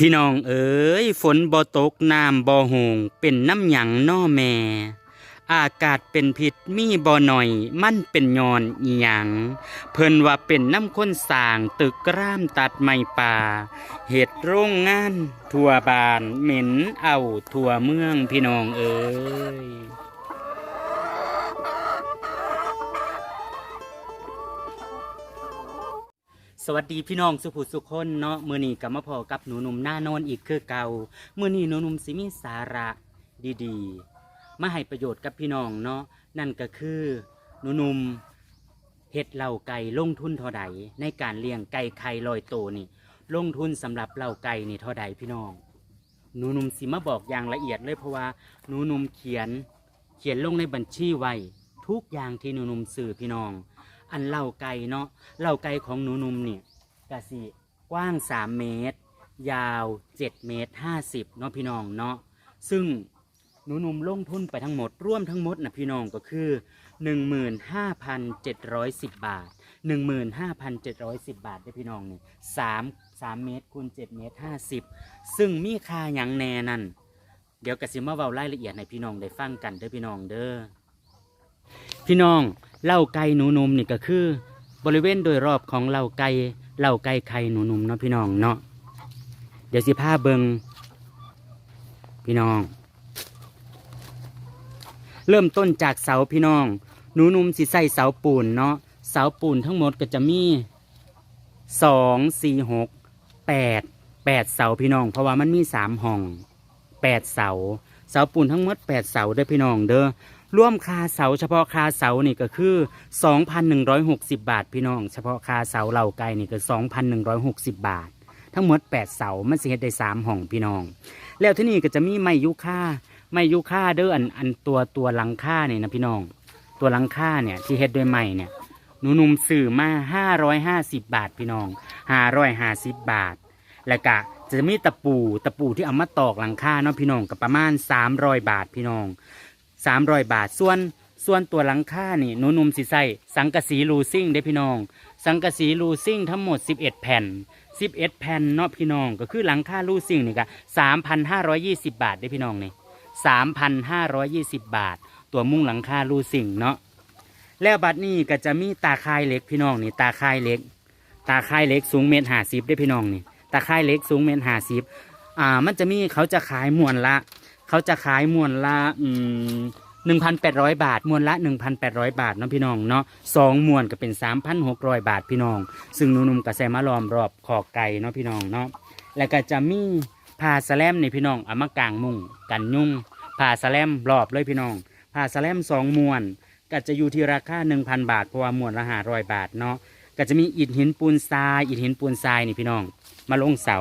พี่น้องเอ๋ยฝนบ่ตกน้ำบ่หงเป็นน้ำหยังน้อแม่ อากาศเป็นพิษมีบ่หน่อย มันเป็นยอนอีหยัง เพิ่นว่าเป็นน้ำข้นสางตึกร่ามตัดไม้ป่าเหตุโรงงาน ทั่วบ้านเหม็นเอาทั่วเมืองพี่น้องเอ๋ย สวัสดีพี่น้องสุขุสุขคนเนาะมือนี้กับมาพอกับหนูหนุ่มหน้าโนนอีกคือเก่ามือนี้หนูหนุ่มสิมีสาระดีๆ มาให้ประโยชน์กับพี่น้องเนาะนั่นก็คือหนูหนุ่มเฮ็ดเหล่าไก่ลงทุนเท่าใดในการเลี้ยงไก่ไข่ลอยโตวนี่ ลงทุนสำหรับเหล่าไก่นี่เท่าใดพี่น้อง หนูหนุ่มสิมาบอกอย่างละเอียดเลยเพราะว่าหนูหนุ่มเขียน เขียนลงในบัญชีไว้ทุกอย่างที่หนูหนุ่มสื่อพี่น้อง อันเหล่าไก่เนาะเหล่าไก่ของหนูนุ่มเนี่ยกะสิกว้าง 3 เมตร ยาว 7 เมตร 50เนาะพี่น้องเนาะซึ่งหนูนุ่มลงทุนไปทั้งหมดร่วมทั้งหมดนะพี่น้องก็คือ 15,710 บาท 15,710 บาทได้พี่น้องเนี่ย3 3เมตรคูณ7เมตร50 ซึ่งมีค่าหยังแน่นั่นเดี๋ยวกสิมาเว้ารายละเอียดให้พี่น้องได้ฟังกันเด้อพี่น้องเด้อ พี่น้องเหล่าไก่หนูนมนี่ก็คือ บริเวณโดยรอบของเหล่าไก่เหล่าไก่ไข่หนูนมเนาะพี่น้องเนาะเดี๋ยวสิพาเบิงพี่น้อง เริ่มต้นจากเสาพี่น้อง หนูนุมสิใส่เสาปูนเนาะเสาปูนทั้งหมดก็จะมีสองสี่หกแปดแปดเสาพี่น้อง เพราะว่ามันมีสามห้องแปดเสาเสาปูนทั้งหมดแปดเสาเด้อพี่น้องเด้อ ร่วมคาเสา เฉพาะคาเสานี่ก็คือ 2,160 บาทพี่น้อง เฉพาะคาเสาเหล่าไก่นี่ก็ 2,160 บาท ทั้งหมด 8 เสามันสิเฮ็ดได้3ห้องพี่น้อง แล้วที่นี่ก็จะมีไม้ยุค่าไม้ยุค่าเด้ออันอันตัวตัวหลังค่านี่นะพี่น้อง ตัวหลังค่าเนี่ยที่เฮ็ดด้วยไม้เนี่ยหนูนุ่มสื่อมา550บาทพี่น้อง550บาท แล้วก็จะมีตะปูตะปูที่เอามาตอกหลังคาเนาะพี่น้องก็ประมาณ300บาทพี่น้อง สามร้อยบาท ส่วนส่วนตัวหลังค่านี่หนูนุ่มสิใส่สังกะสีลูซิ่งได้พี่น้อง สังกะสีลูซิ่งทั้งหมด 11 แผ่น 11 แผ่นเนาะพี่น้องก็คือหลังค่าลูซิ่งนี่ก็3,520 บาทได้พี่น้องนี่3,520 บาท ตัวมุ้งหลังคาลูซิ่งเนาะแล้วบัดนี้ก็จะมีตาคายเล็กพี่น้องนี่ตาคายเล็ก ตาคายเล็กสูงเมตรห้าสิบได้พี่น้องนี่ตาคายเล็กสูงเมตรห้าสิบอ่ามันจะมีเขาจะขายมวนละ เขาจะขายมวนละอืมหนึ่งพันแปดร้อยบาท มวนละหนึ่งพันแปดร้อยบาทเนาะพี่น้องเนาะสองมวนก็เป็นสามพันหกร้อยบาทพี่น้อง ซึ่งหนุ่มๆกับแซมาล้อมรอบขอไก่เนาะพี่น้องเนาะแล้วก็จะมีผ้าสแลมในพี่น้องเอามากางมุงกันยุ่งผ้าสแลมรอบเลยพี่น้องผ้าสแลมสองมวนก็จะอยู่ที่ราคาหนึ่งพันบาทเพราะว่ามวนละห้าร้อยบาทเนาะก็จะมีอิฐหินปูนทรายอิฐหินปูนทรายนี่พี่น้อง มาลงเสา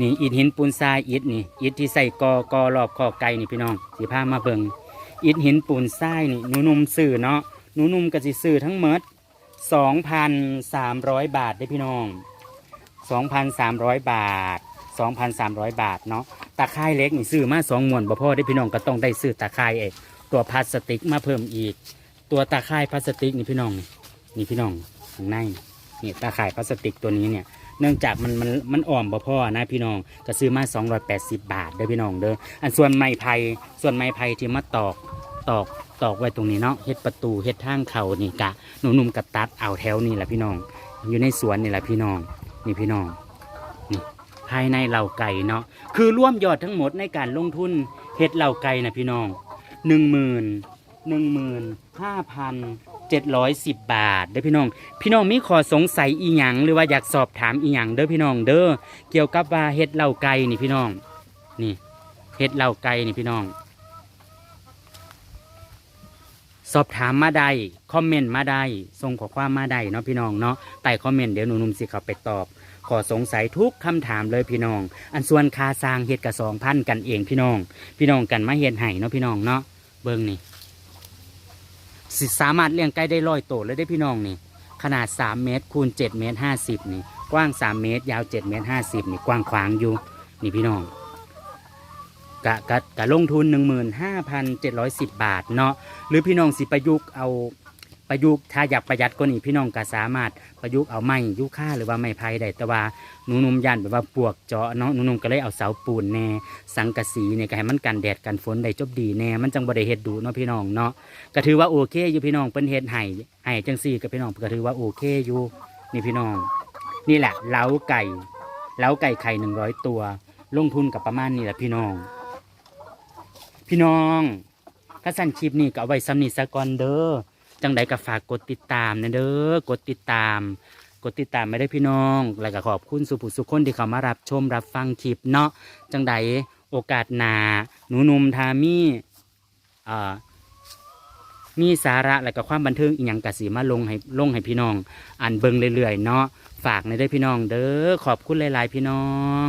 นี่อิฐหินปูนทรายอิฐนี่อิฐที่ใส่กอกอรอบคอไก่นี่พี่น้องสีผ้ามาเบิงอิฐหินปูนทรายนี่หนูนุ่มซื้อเนาะหนูนุ่มก็สิซื้อทั้งหมดสองพันสามร้อยบาทได้พี่น้องสองพันสามร้อยบาทสองพันสามร้อยบาทเนาะตาข่ายเล็กนี่ซื้อมาสองมวนบ่พอได้พี่น้องก็ต้องได้ซื้อตาข่ายเอกตัวพลาสติกมาเพิ่มอีก ตัวตาข่ายพลาสติกนี่พี่น้องนี่นี่พี่น้องข้างในนี่ตาข่ายพลาสติกตัวนี้เนี่ย เนื่องจากมันมันมันอ่อมบ่พ่อนะพี่น้องก็ซื้อมา 280 บาทเด้อพี่น้องเด้ออันส่วนไม้ไผ่ส่วนไม้ไผ่ที่มาตอกตอกตอกไว้ตรงนี้เนาะเฮ็ดประตูเฮ็ดทางเขานี่กะหนุ่มๆกระตัดเอาแถวนี่แหละพี่น้อง อยู่ในสวนนี่แหละพี่น้องนี่พี่น้องนี่ภายในเหล่าไก่เนาะคือร่วมยอดทั้งหมดในการลงทุนเฮ็ดเหล่าไก่นะพี่น้องหนึ่งหมื่นหนึ่งหมื่นห้าพัน เจ็ดร้อยสิบบาท เด้อพี่น้อง พี่น้องมีข้อสงสัยอีหยังหรือว่าอยากสอบถามอีหยังเด้อพี่น้องเด้อเกี่ยวกับว่าเฮ็ดเหล่าไก่นี่พี่น้อง นี่เฮ็ดเหล่าไก่นี่พี่น้อง สอบถามมาได้คอมเมนต์มาได้ส่งข้อความมาได้เนาะพี่น้องเนาะใต้คอมเมนต์เดี๋ยวหนูนุ่มสิเขาไปตอบขอสงสัยทุกคำถามเลยพี่น้อง อันส่วนคาสร้างเฮ็ดกับสองพันกันเองพี่น้อง พี่น้องกันมาเฮ็ดให้เนาะพี่น้องเนาะเบิ่งนี่ สิสามารถเลี้ยงไก่ได้ร้อยโตวเลยได้พี่น้องนี่ ขนาด 3 เมตรคูณ7เมตร50 นี่ กว้าง 3 เมตร ยาว 7 เมตร50 นี่กว้างขวางอยู่ นี่พี่น้องกะกะกะลงทุน 15,710 บาทเนาะหรือพี่น้องสิประยุกต์เอา ประยุกต์ถ้าอยากประหยัดกว่านี้พี่น้องก็สามารถประยุกต์เอาไม้ยูค่าหรือว่าไม้ไผ่ได้แต่ว่าหนูนุ่มยันแบบว่าปวกเจาะเนาะหนูนุ่มก็เลยเอาเสาปูนแน่สังกะสีเนี่ยก็ให้มันกันแดดกันฝนได้จบดีแน่มันจังบ่ได้เฮ็ดดูเนาะพี่น้องเนาะก็ถือว่าโอเคอยู่พี่น้องเปิ้นเฮ็ดให้ให้จังซี่กับพี่น้องก็ถือว่าโอเคอยู่นี่พี่น้อง นี่แหละเล้าไก่เล้าไก่ไข่หนึ่งร้อยตัว ลงทุนกับประมาณนี้แหละพี่น้อง พี่น้องถ้าสั่นคลิปนี้ก็เอาไว้สำนีสะกอนเด้อ จังใดก็ฝากกดติดตามนะเด้อกดติดตาม กดติดตามไม่ได้พี่น้อง แล้วก็ขอบคุณสุภุสุคนที่เขามารับชมรับฟังคลิปเนาะจังใดโอกาสหนาหนูนุ่มทามี่อ่ามีสาระและก็ความบันเทิงอีกอย่างกสีมาลงให้ลงให้พี่น้องอ่านเบิงเรื่อยๆเนาะฝากในเด้พี่น้อง เด้อขอบคุณหลายๆพี่น้อง